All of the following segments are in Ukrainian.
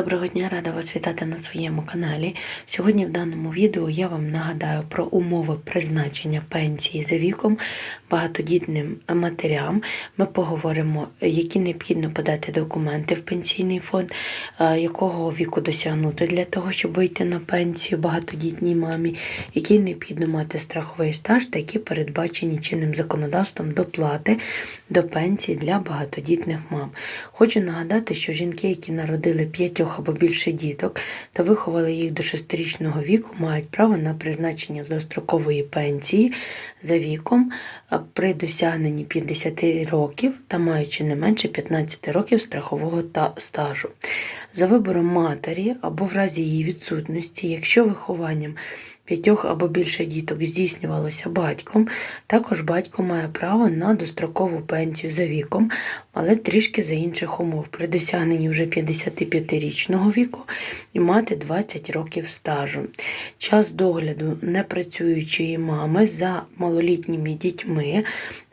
Доброго дня, рада вас вітати на своєму каналі. Сьогодні в даному відео я вам нагадаю про умови призначення пенсії за віком багатодітним матерям. Ми поговоримо, які необхідно подати документи в пенсійний фонд, е, якого віку досягнути для того, щоб вийти на пенсію багатодітній мамі, який необхідно мати страховий стаж, та які передбачені чинним законодавством доплати до пенсії для багатодітних мам. Хочу нагадати, що жінки, які народили п'ятьох або більше діток та виховали їх до шестирічного віку, мають право на призначення дострокової пенсії за віком при досягненні 50 років та маючи не менше 15 років страхового та стажу. За вибором матері або в разі її відсутності, якщо вихованням п'ятьох або більше діток здійснювалося батьком, також батько має право на дострокову пенсію за віком, але трішки за інших умов, при досягненні вже 55-річного віку і мати 20 років стажу. Час догляду непрацюючої мами за малолітніми дітьми,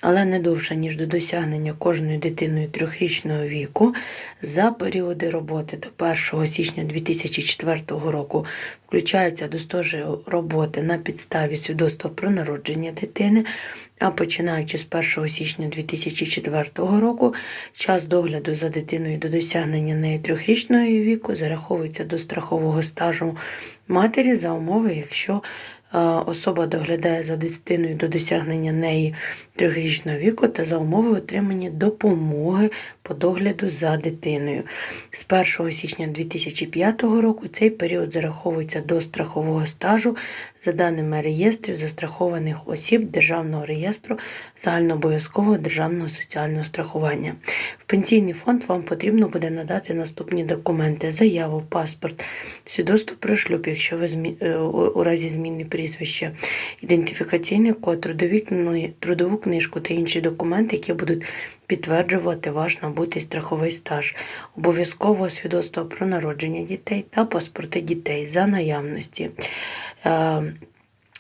але не довше, ніж до досягнення кожною дитиною трьохрічного віку, за періоди роботи до 1 січня 2004 року включаються до стажу роботи на підставі свідоцтва про народження дитини, а починаючи з 1 січня 2004 року, час догляду за дитиною до досягнення неї трьохрічного віку зараховується до страхового стажу матері за умови, якщо особа доглядає за дитиною до досягнення неї трьохрічного віку та за умови отримання допомоги по догляду за дитиною. З 1 січня 2005 року цей період зараховується до страхового стажу за даними реєстрів застрахованих осіб Державного реєстру загальнообов'язкового державного соціального страхування. В пенсійний фонд вам потрібно буде надати наступні документи: заяву, паспорт, свідоцтво про шлюб, якщо ви змі... е, у разі зміни прізвища, ідентифікаційний код, трудову книжку та інші документи, які будуть підтверджувати ваш набутий страховий стаж, обов'язково свідоцтво про народження дітей та паспорти дітей за наявності.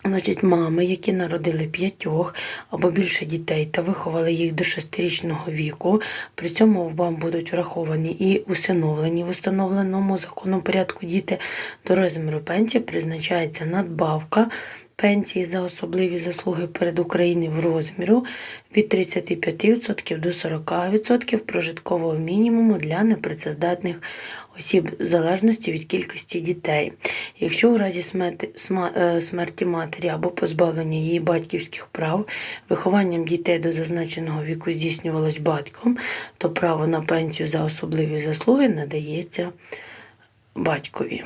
Значить, мами, які народили п'ятьох або більше дітей та виховали їх до шестирічного віку, при цьому вам будуть враховані і усиновлені в установленому законом порядку діти. До розміру пенсії призначається надбавка пенсії за особливі заслуги перед Україною в розміру від 35% до 40% прожиткового мінімуму для непрацездатних осіб в залежності від кількості дітей. Якщо у разі е, смерті матері або позбавлення її батьківських прав вихованням дітей до зазначеного віку здійснювалось батьком, то право на пенсію за особливі заслуги надається батькові.